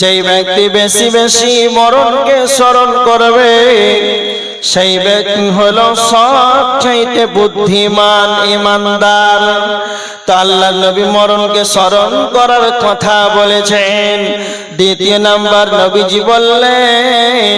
যেই ব্যক্তি বেশি বেশি মরণকে স্মরণ করবে, সেই ব্যক্তি হলো সব চাইতে বুদ্ধিমান ইমানদার। তো আল্লাহ নবী মরণকে স্মরণ করার কথা বলেছেন। দ্বিতীয় নাম্বার, নবীজি বললেন,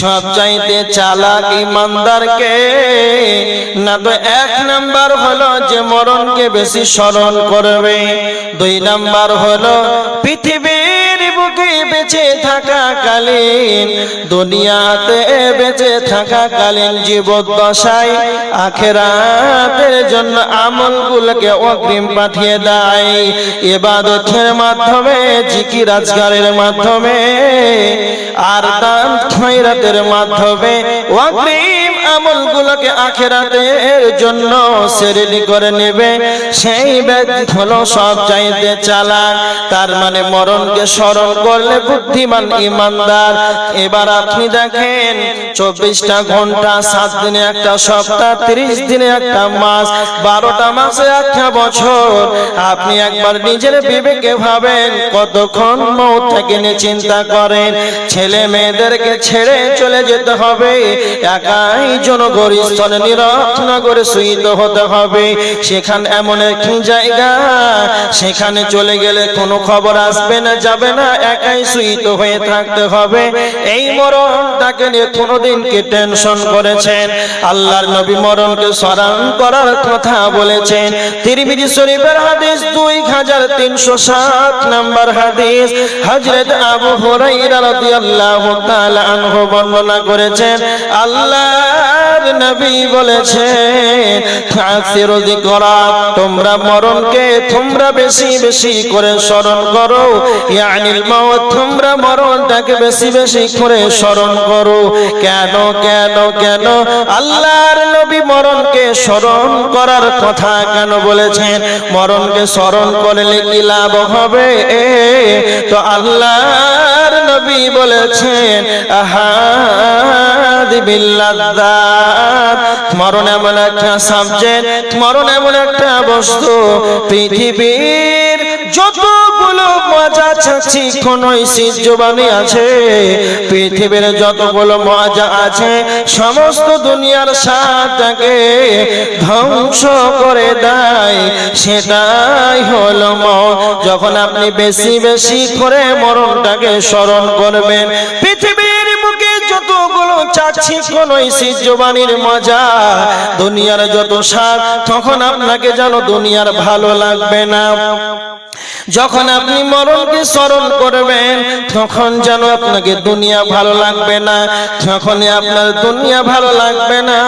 সব চাইতে চালাক ইমানদারকে না তো এক নাম্বার হলো যে মরণকে বেশি স্মরণ করবে। দুই নাম্বার হলো পৃথিবীর বুকে বেঁচে থাকাকালীন দুনিয়াতে বেঁচে থাকাকালীন জীবদ্দশায়, আখেরাতের জন্য আমলগুলোকে অগ্রিম পাঠিয়ে দেয়। এবাদতের মাধ্যমে, জিকির রাজগারের মাধ্যমে, আর দান খয়রাতের মাধ্যমে অগ্রিম আমলগুলোকে আখেরাতের জন্য সেরেলি করে নেবে। সেই ব্যক্তি হলো সব চাইতে চালাক। তার মানে মরণকে স্মরণ করলে বুদ্ধিমান ইমানদার। এবার আপনি দেখেন, চব্বিশটা ঘণ্টা, সাত দিনে একটা সপ্তাহ, তিরিশ দিনে একটা মাস, বারোটা মাসে একটা বছর। আপনি একবার নিজের বিবেকে ভাবেন, কতক্ষণ মৌ থেকে নিয়ে চিন্তা করেন। ছেলে মেয়েদেরকে ছেড়ে চলে যেতে হবে, একাই জনগরিষ্ঠনে করে শুইতে হতে হবে। সেখান এমন একটি জায়গা সেখানে চলে গেলে কোনো খবর আসবে না, যাবে না, একাই শুইতে হয়ে থাকতে হবে। এই মরণটাকে নিয়ে কোনোদিন কে টেনশন করেছেন? আল্লাহর নবী মরণকে স্মরণ করার কথা বলেছেন। তিরমিজি শরীফের হাদিস দুই হাজার তিনশো সাত নম্বর হাদিস। হজরত আবু হুরাইরা রাদিয়াল্লাহু তাআলা আনহু বর্ণনা করেছেন আল্লাহর নবী যিকরা তোমরা মরণকে তোমরা বেশি বেশি করে স্মরণ করো। ইয়ানিল মাউত, তোমরা মরণটাকে বেশি বেশি করে স্মরণ করো। কেন কেন কেন? আল্লাহর নবী মরণকে স্মরণ করার কথা কেন বলেছেন? মরণকে স্মরণ করলে কি লাভ হবে? তো আল্লাহর নবী বলেছেন বিল্লাদাত এমন একটা সাবজেক্ট এমন একটা বস্তু। পৃথিবীর যতগুলো মজা আছে। পৃথিবীর যতগুলো মজা আছে, সমস্ত দুনিয়ার সাথে ধ্বংস করে দেয়। সেটাই হলো যখন আপনি বেশি বেশি করে মরণটাকে স্মরণ করবেন যতগুলো চাচ্ছি কোন জবানির মজা দুনিয়ার যত স্বাদ, তখন আপনাকে যেন দুনিয়ার ভালো লাগবে না। যখন আপনি মরণকে স্মরণ করবেন, তখন যেন আপনাকে দুনিয়া ভালো লাগবে না। যখনই আপনার দুনিয়া ভালো লাগবে না,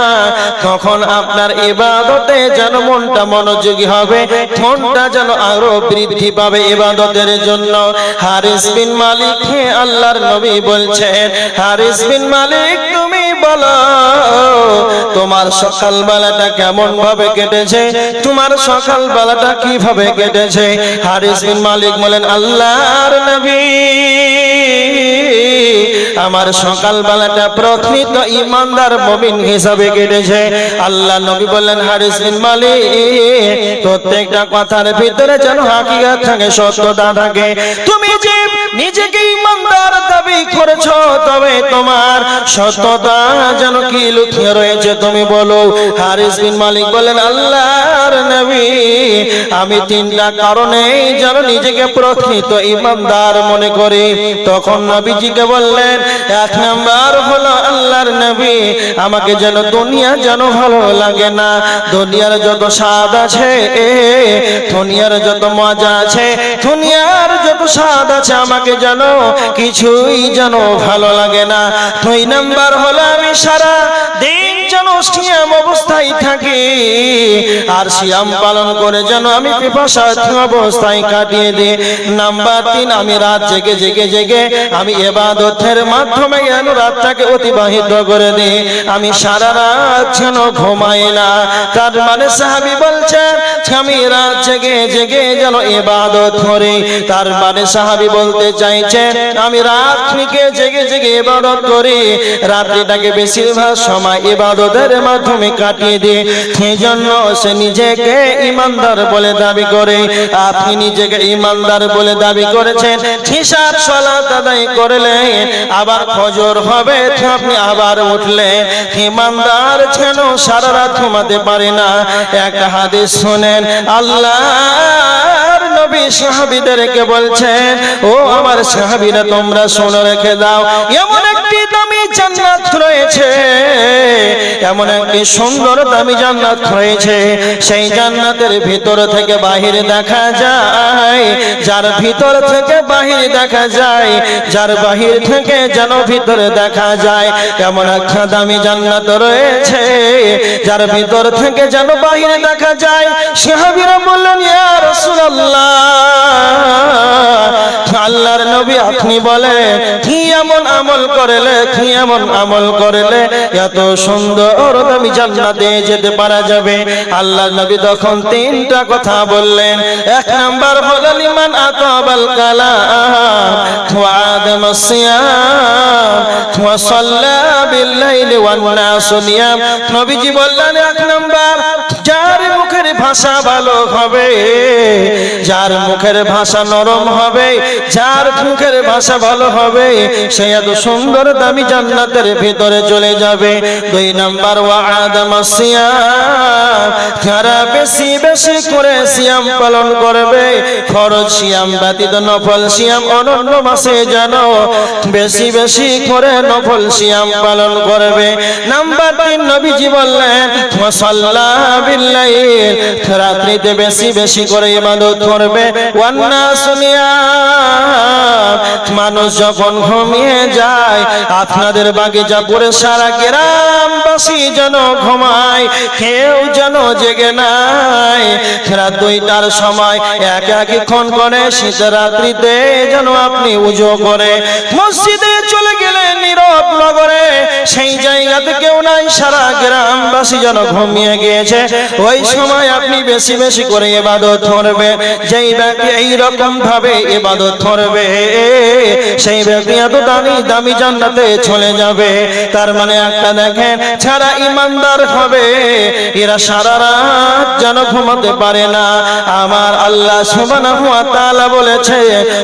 তখন আপনার ইবাদতে যেন মনটা মনোযোগী হবে, মনটা যেন আরও বৃদ্ধি পাবে ইবাদতের জন্য। হারিস বিন মালিক আল্লাহর নবী বলছেন, হারিস বিন মালিক তোমার সকাল বেলাটা কেমন ভাবে কেটেছে? তোমার সকাল বেলাটা কীভাবে কেটেছে? হারিস বিন মালিক বলেন, আল্লাহর নবী। আমার সকাল বেলাটা প্রকৃত ইমানদার মমিন হিসাবে কেটেছে। আল্লাহ নবী বললেন, হারিস বিন মালিক, প্রত্যেকটা কথার ভিতরে যেন হাকিকাত থাকে, সত্যতা থাকে। তুমি যে নিজেকে ইমানদার দাবি করেছ, তবে তোমার সত্যতা যেন কি লুকিয়ে রয়েছে তুমি বলো। হারিস বিন মালিক বলেন আল্লাহর নবী, আমি তিনটা কারণে যেন নিজেকে প্রকৃত ইমানদার মনে করি। তখন নবীজিকে বললেন এক নাম্বার হলো আল্লাহর নবী। আমাকে যেন দুনিয়া যেন ভালো লাগে না। দুনিয়ার যত স্বাদ আছে এ দুনিয়ার যত মজা আছে, দুনিয়ার যত স্বাদ আছে, আমাকে যেন কিছুই যেন ভালো লাগে না। দুই নাম্বার হলো আমি সারা সিয়াম অবস্থায় থাকি। আর সিয়াম পালন করে যেন আমি অবস্থায় কাটিয়ে দিই। নাম্বার তিন, আমি রাত জেগে জেগে জেগে আমি এবাদতের মাধ্যমে যেন রাতটাকে অতিবাহিত করে দিই। আমি সারা রাত যেন ঘুমাই না। তার মানে সাহাবি বলছে রাত জেগে জেগে যেন এবাদত করে। তার মানে সাহাবি বলতে চাইছে, আমি রাত থেকে জেগে জেগে এবাদত করি। রাত্রিটাকে বেশিরভাগ সময় ইবাদতের মাধ্যমে কাটিয়ে দিয়ে সেই জন্য সে নিজেকে ইমানদার বলে দাবি করে। আপনি নিজেকে ইমানদার বলে দাবি করেছেন, হিসাব সলাত আদায় করলেন আবার ফজর হবে আপনি আবার উঠলেন ইমানদার যেন সারা রাত ঘুমাতে পারে না। একটা হাদিস শোনেন আল্লাহর নবী সাহাবীদেরকে বলছেন, ও আমার সাহাবীরা, তোমরা শুনে, রেখে দাও। এমন একটি দামি জান্নাত রয়েছে, এমন একটি সুন্দর দামি জান্নাত রয়েছে। সেই জান্নাতের ভিতর থেকে বাহিরে দেখা যায়, যার ভিতর থেকে বাহিরে দেখা যায়, যার বাহির থেকে যেন ভিতরে দেখা যায়, এমন একটা দামি জান্নাত রয়েছে, যার ভিতর থেকে যেন বাহিরে দেখা যায়। সাহাবীরা বললেন, ইয়া রাসূলুল্লাহ আল্লাহর নবী আপনি বলেন কি এমন আমল করলে এত সুন্দর দামি জান্নাতে যেতে পারা যাবে। আল্লাহর নবী তখন তিনটা কথা বললেন। এক নাম্বার হলো আতাবাল ওয়া সাল্লা ওয়ান নাস নিয়াম। নবীজি বললেন, এক নাম্বার, যার মুখের ভাষা ভালো হবে, যার মুখের ভাষা নরম হবে, যার মুখের ভাষা ভালো হবে, সে এত সুন্দর দামি জান্নাতের ভিতরে চলে যাবে। দুই নাম্বার যারা বেশি বেশি করে সিয়াম পালন করবে। ফরজ সিয়াম ব্যতীত নফল সিয়াম অনন্য মাসে যেন বেশি বেশি করে নফল সিয়াম পালন করবে। নাম্বার তিন, নবীজি বললেন রাত্রিতে বেশি বেশি করে ইবাদত করবে। মানুষ যখন ঘুমিয়ে যায় আপনাদের বাগিচা করে সারা গ্রামবাসী যেন ঘুমায়, কেউ যেন জেগে নাই। রাত দুইটার সময় এক একক্ষণ করে শীত রাত্রিতে যেন আপনি উজো করে মসজিদে চলে গেলেন নীরব নগরে, সেই জায়গাতে কেউ নাই, সারা গ্রামবাসী যেন ঘুমিয়ে গিয়েছে। ওই সময় আপনি বেশি বেশি করে এবাদত করবে যেই ব্যক্তি এই রকম ভাবে এবাদত করবে সেই ব্যক্তি এত দামি দামি চলে যাবে। তার মানে একটা দেখেন ছাড়া ইমানদার হবে, এরা সারা রাত যেন ঘুমাতে পারে না। আমার আল্লাহ সুবহানাহু ওয়া বলেছে,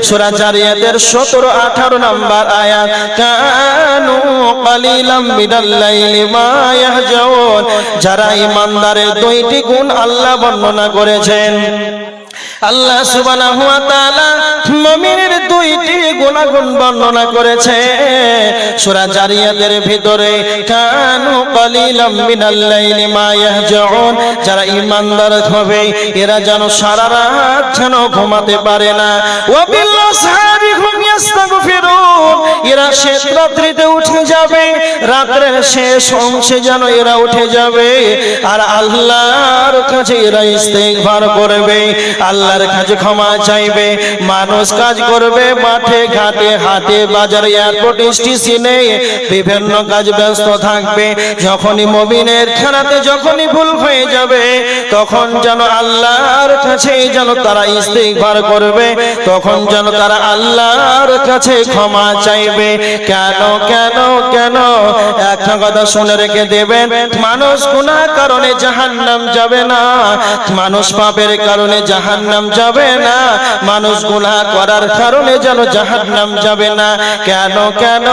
সূরা 17 18 নাম্বার আয়াত কালিলাম মিনাল লাইলি মা ইয়াহজাউন যারা ইমানদারের দুইটি গুণ আল্লাহ বর্ণনা করেছেন। আল্লাহ সুবহানাহু ওয়া তাআলা মুমিনের দুইটি গুণাগুণ বর্ণনা করেছে সূরা জারিয়াতের ভিতরে, কানু কালিলাম মিনাল লাইলি মা ইয়াহজাউন। যারা ঈমানদার হবে, এরা যেন সারা রাত যেন ঘুমাতে পারে না। ওয়া বিল আসহারি মানুষ কাজ করবে মাঠে, ঘাটে বাজারে এয়ারপোর্ট স্টেশনে। বিভিন্ন কাজ ব্যস্ত থাকবে। যখনই মবিনের খেলাতে যখনই ভুল হয়ে যাবে, তখন যেন আল্লাহর কাছে যেন তারা ইস্তেগফার করবে, তখন যেন তারা আল্লাহর কাছে ক্ষমা চাইবে। কেন কেন কেন? একটা কথা শুনে রেখে দেবেন। মানুষ গুনাহ কারণে জাহান্নাম যাবে না। মানুষ পাপের কারণে জাহান্নাম যাবে না। মানুষ গুনাহ করার কারণে যেন জাহান্নাম যাবে না। কেন কেন?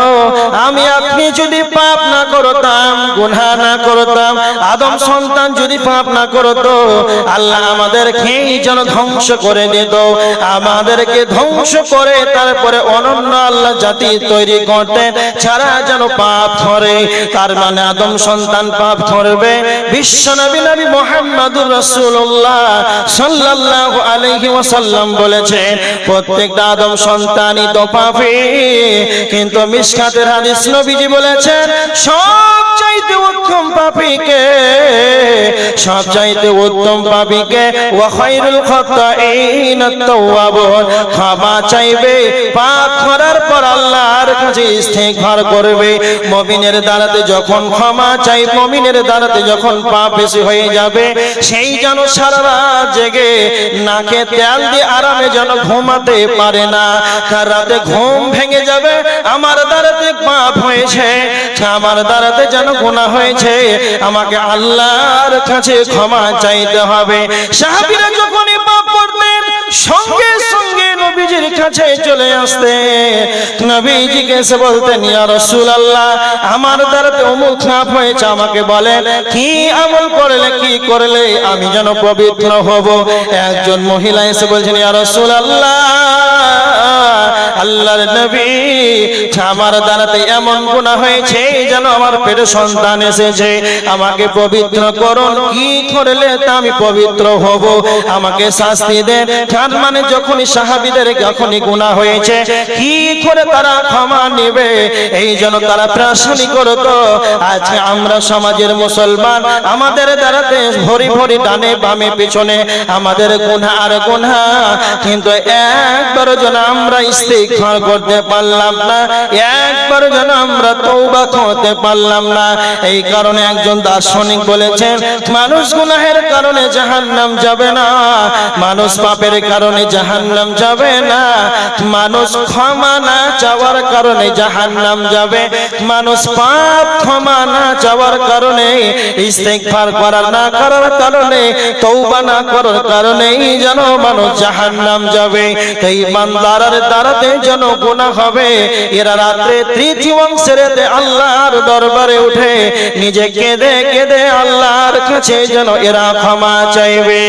আমি, আপনি যদি পাপ না করতাম, গুনাহ না করতাম, আদম সন্তান যদি পাপ না করতো, আল্লাহ আমাদেরকে যেন ধ্বংস করে দিত। আমাদেরকে ধ্বংস করে তারপরে অনন্য আল্লাহ জাতি তৈরি করতে, ছাড়া যেন পাপ করে তার মানে আদম সন্তান পাপ করবে বিশ্ব নবী নবী মোহাম্মদুর বলেছেন প্রত্যেকটা আদম সন্তানই তো পাপী। কিন্তু হাদিস নবীজি উত্তম পাপীকে সব চাইতে উত্তম পাপীকে ওয়া খায়রুল খাতাইন আত-তাওয়াবুন। ক্ষমা চাইবে পাপ করার তারপর আল্লাহর কাছে ইস্তেগফার করবে। মুমিনের দ্বারাতে যখন ক্ষমা চাই, মুমিনের দ্বারাতে যখন পাপ বেশি হয়ে যাবে, সেই যেন সারা রাত জেগে নাকে তেল দিয়ে আরামে যেন ঘুমাতে পারে না। তার রাতে ঘুম ভেঙে যাবে, আমার দ্বারাতে পাপ হয়েছে, আমার দ্বারাতে যেন গুনাহ হয়েছে। আমাকে আল্লাহর কাছে ক্ষমা চাইতে হবে। সাহাবীরা যখনই পাপ করতেন সঙ্গে নবীজির কাছে চলে আসতে। নবীজিকে এসে বলতেন ইয়া রাসূলুল্লাহ, আমার দ্বারাতে অমুক পাপ হয়েছে, আমাকে বলেন কি আমল করলে, কি করলে আমি যেন পবিত্র হব? একজন মহিলা এসে বলছেন, ইয়া রাসূলুল্লাহ, আল্লাহর নবী, আমার দ্বারাতে এমন গুনাহ হয়েছে যেন আমার পেটে সন্তান এসেছে। আমাকে পবিত্র করুন, কি করলে তা আমি পবিত্র হব? আমাকে শাস্তি দেন। তার মানে যখনই সাহাবীদের যখনই গুনাহ হয়েছে। কি করে তারা ক্ষমা নেবে? এই জন্য তারা প্রাসানি করতো। আজকে আমরা সমাজের মুসলমান, আমাদের দ্বারাতে ভরি ভরি ডানে বামে পেছনে আমাদের গুনাহ আর গুনাহ। কিন্তু একবার যেন আমরা ইস্তেগফার করতে পারলাম না একবার যেন আমরা তওবা করতে পারলাম না। এই কারণে একজন দার্শনিক বলেছেন, মানুষ গুনাহের কারণে জাহান্নাম যাবে না, মানুষ পাপের কারণে জাহান্নাম যাবে না। মানুষ ক্ষমা না চাওয়ার কারণে জাহান নাম যাবে। মানুষ পাপ ক্ষমা না চাওয়ার কারণে, ইস্তেগফার করার না করার কারণে, তওবা না করার কারণেই যেন মানুষ জাহান্নাম যাবে। তাই ইমানদারের দ্বারাতে যেন গুনাহ হবে। এরা রাত্রে তৃতীয় অংশের আল্লাহর দরবারে উঠে নিজে কেঁদে কেঁদে আল্লাহর কাছে যেন এরা ক্ষমা চাইবে।